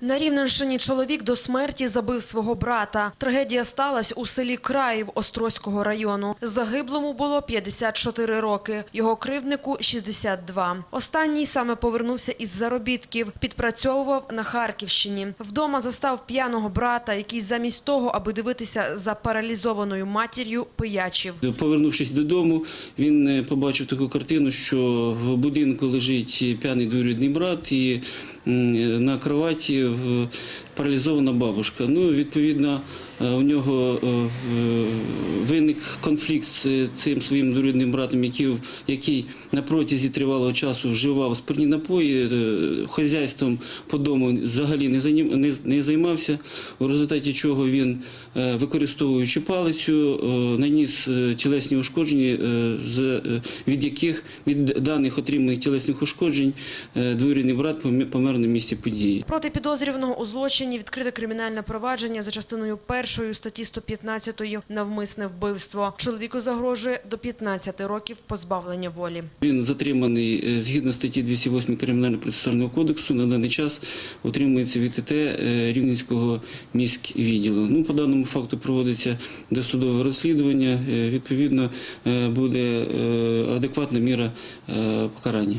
На Рівненщині чоловік до смерті забив свого брата. Трагедія сталася у селі Країв Острозького району. Загиблому було 54 роки, його кривднику – 62. Останній саме повернувся із заробітків, підпрацьовував на Харківщині. Вдома застав п'яного брата, який замість того, аби дивитися за паралізованою матір'ю, пиячив. Повернувшись додому, він е, побачив таку картину, що в будинку лежить п'яний двоюрідний брат і на кроваті паралізована бабушка. Ну, відповідно, е, у нього е, виник конфлікт з цим своїм двоюрідним братом, який, на протязі тривалого часу вживав спиртні напої, е, хазяйством по дому взагалі не займався, у результаті чого він, е, використовуючи палицю, е, наніс е, тілесні ушкодження, е, е, від яких від даних отриманих тілесних ушкоджень е, двоюрідний брат помер на місці події. Проти підозрюваного у злочині відкрите кримінальне провадження за частиною першої статті 115 «Навмисне вбивство». Чоловіку загрожує до 15 років позбавлення волі. Він затриманий е, згідно статті 208 Кримінального процесуального кодексу. На даний час утримується від ТТ е, Рівненського міськвідділу. Ну, по даному факту проводиться досудове розслідування. Е, Відповідно, буде адекватна міра покарання.